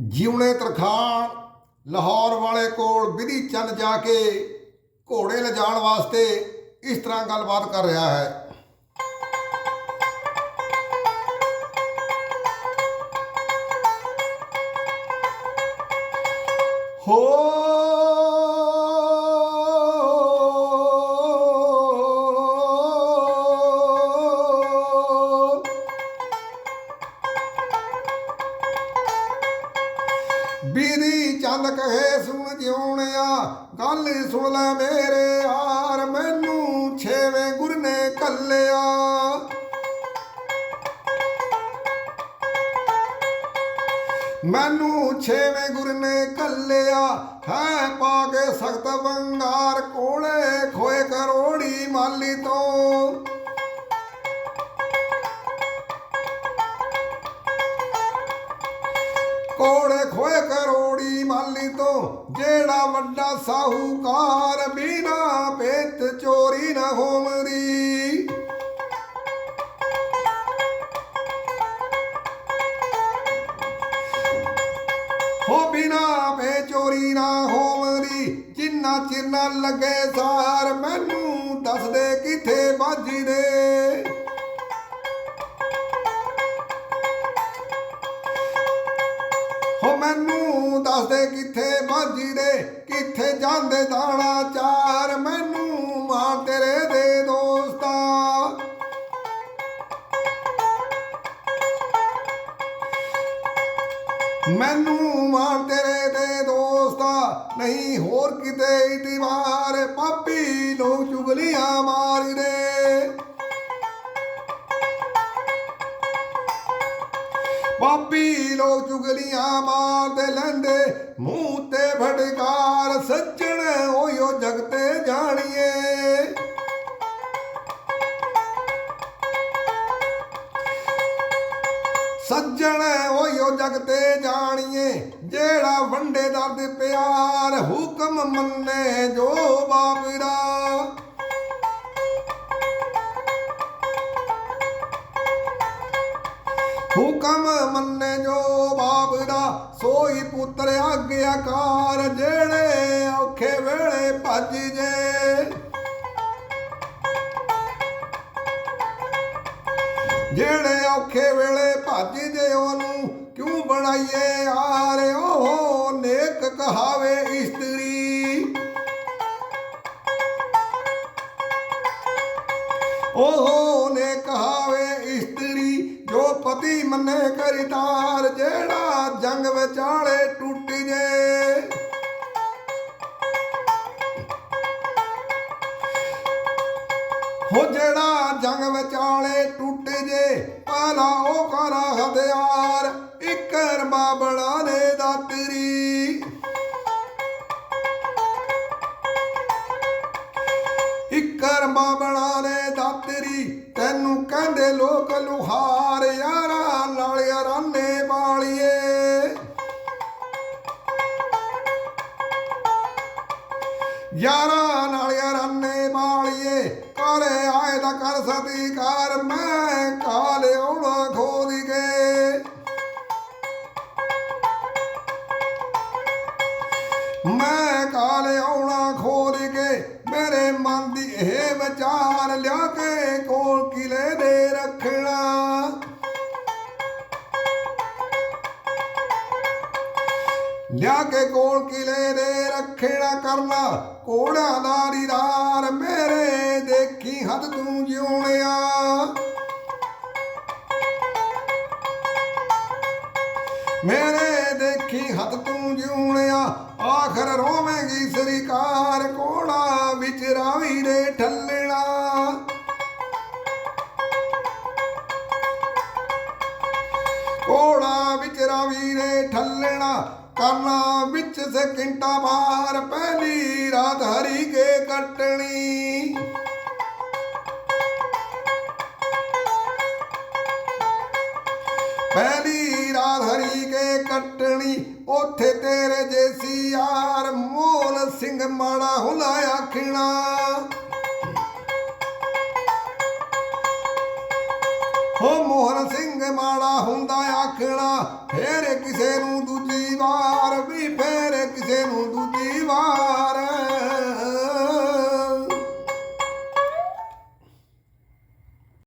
ਜਿਉਣੇ ਤਰਖਾਣ ਲਾਹੌਰ ਵਾਲੇ ਕੋਲ ਵਿਧੀ ਚੰਦ ਜਾ ਕੇ ਘੋੜੇ ਲਿਜਾਣ ਵਾਸਤੇ ਇਸ ਤਰ੍ਹਾਂ ਗੱਲਬਾਤ ਕਰ ਰਿਹਾ ਹੈ। ਹੋ ਬੀਦੀ ਚੰਦ ਕਹੇ ਸੁਣ ਜਿਉਣਿਆ, ਗੱਲ ਸੁਣ ਲੈ ਮੇਰੇ ਯਾਰ ਮੈਨੂੰ ਛੇਵੇਂ ਗੁਰ ਨੇ ਕੱਲਿਆ। ਮੈਨੂੰ ਛੇਵੇਂ ਗੁਰ ਨੇ ਕੱਲਿਆ ਹੈ ਪਾ ਕੇ ਸਖਤ ਬੰਗਾਰ ਕੋਲੇ ਖੋਏ ਕਰੋੜੀ ਮਾਲੀ ਤੋਂ। ਕੋੜੇ ਖੋਏ ਕਰੋੜੀ ਮਾਲੀ ਤੋਂ। ਜਿਹੜਾ ਵੱਡਾ ਸਾਹੂਕਾਰ ਬਿਨਾ ਪੇਤ ਚੋਰੀ ਨਾ ਹੋਮਦੀ ਹੋ ਬਿਨਾ ਪੇ ਚੋਰੀ ਨਾ ਹੋਮਦੀ ਜਿੰਨਾ ਚਿਰ ਨਾ ਲੱਗੇ ਸਾਰ, ਮੈਨੂੰ ਦੱਸ ਦੇ ਕਿੱਥੇ ਵੱਜਦੇ ਦੇ। ਮੈਨੂੰ ਦੱਸਦੇ ਕਿੱਥੇ ਬਾਜੀ ਦੇ, ਕਿੱਥੇ ਜਾਂਦੇ ਦਾਣਾ ਚਾਰ। ਮੈਨੂੰ ਮਾਰ ਤੇਰੇ ਦੇ ਦੋਸਤਾ। ਮੈਨੂੰ ਮਾਰ ਤੇਰੇ ਦੇ ਦੋਸਤਾ। ਨਹੀਂ ਹੋਰ ਕਿਤੇ ਦੀਵਾਰ, ਪਾਪੀ ਲੋਕ ਚੁਗਲੀਆਂ ਮਾਰਦੇ। ਬਾਬੀ ਲੋਕ ਚੁਗਲੀਆਂ ਮਾਰਦੇ ਲੈਂਦੇ, ਮੂੰਹ ਤੇ ਫਟਕਾਰ ਸੱਜਣ ਹੋਇਓ ਜਗ ਜਾਣੀਏ। ਸੱਜਣ ਹੋਇਓ ਜਗਤੇ ਜਾਣੀਏ, ਜਿਹੜਾ ਵੰਡੇ ਦਰਦ ਪਿਆਰ ਹੁਕਮ ਮੰਨੇ, ਜੋ ਬਾਪ ਹੁਕਮ ਮੰਨੇ ਜੋ ਬਾਪ ਦਾ ਸੋਈ ਪੁੱਤਰ ਆਗਿਆਕਾਰ ਜਿਹੜੇ ਔਖੇ ਵੇਲੇ ਭੱਜ ਜੇ। ਜਿਹੜੇ ਔਖੇ ਵੇਲੇ ਭੱਜ ਜੇ, ਉਹਨੂੰ ਕਿਉਂ ਬਣਾਈਏ ਯਾਰ ਉਹ ਨੇਕ ਕਹਾਵੇ ਇਸਤਰੀ। ਉਹ ਨੇ ਕਹਾਵੇ ਪਤੀ ਮੰਨੇ ਕਰੀ ਤਾਰ, ਜਿਹੜਾ ਜੰਗ ਵਿਚਾਲੇ ਟੁੱਟ ਜੇ। ਹੋ ਜਿਹੜਾ ਜੰਗ ਵਿਚਾਲੇ ਟੁੱਟ ਜੇ ਪਾਲਾ ਉਹ ਕਰਾ ਹਥਿਆਰ, ਇੱਕ ਰਬਾ ਬਣਾ ਦੇ ਦਾਤਰੀ। ਇੱਕਰ ਬਾਬਣਾ ਨੇ ਤੇਰੀ, ਤੈਨੂੰ ਕਹਿੰਦੇ ਲੋਕ ਲੁਹਾਰ, ਯਾਰਾ ਨਾਲ ਯਾਰਾਨੇ ਵਾਲੀਏ। ਯਾਰਾ ਨਾਲ ਯਾਰਾਨੇ ਵਾਲੀਏ ਕਰੇ ਆਏ ਦਾ ਕਰ ਸਤਿਕਾਰ, ਮੈਂ ਕਾਲੇ ਆਉਣਾ ਖੋਦ ਗਏ ਮੈਂ ਦੀ ਵਿਚਾਰ ਲਿਆ ਕੇ ਕੋਲ ਕਿਲੇ ਦੇ ਰੱਖਣਾ। ਲਿਆ ਕੇ ਕੋਲ ਕਿਲੇ ਦੇ ਰੱਖਣਾ ਕਰਨਾ। ਕੋੜਾਂ ਦਾ ਮੇਰੇ ਦੇਖੀ ਹੱਦ ਤੂੰ ਜਿਉਣਿਆ। ਮੇਰੇ ਦੇਖੀ ਹੱਥ ਤੂੰ ਜਿਉਣਿਆ। ਆਖਰ ਰੋਵੇਂਗੀ ਸਰੀਕਾਰ ਕੋੜਾ ਵਿੱਚ ਰਾਵੀ ਦੇ ਠੱਲਣਾ। ਕੋੜਾ ਵਿੱਚ ਰਾਵੀ ਦੇ ਠੱਲਣਾ ਕਰਨਾ ਵਿੱਚ ਸਕਿੰਟਾ ਬਾਹਰ ਪਹਿਲੀ ਰਾਤ ਹਰੀ ਕੇ ਕੱਟਣੀ। ਪਹਿਲੀ ਰਾਤ ਹਰੀ ਕੇ ਕਟਣੀ, ਉਥੇ ਤੇਰੇ ਜੇਸੀ ਯਾਰ ਮੋਲ ਸਿੰਘ ਮਾੜਾ ਹੁਲਾ ਆਖਣਾ। ਹੋ ਮੋਹਨ ਸਿੰਘ ਮਾੜਾ ਹੁੰਦਾ ਆਖਣਾ, ਫੇਰ ਕਿਸੇ ਨੂੰ ਦੂਜੀ ਵਾਰ, ਵੀ ਫੇਰ ਕਿਸੇ ਨੂੰ ਦੂਜੀ ਵਾਰ।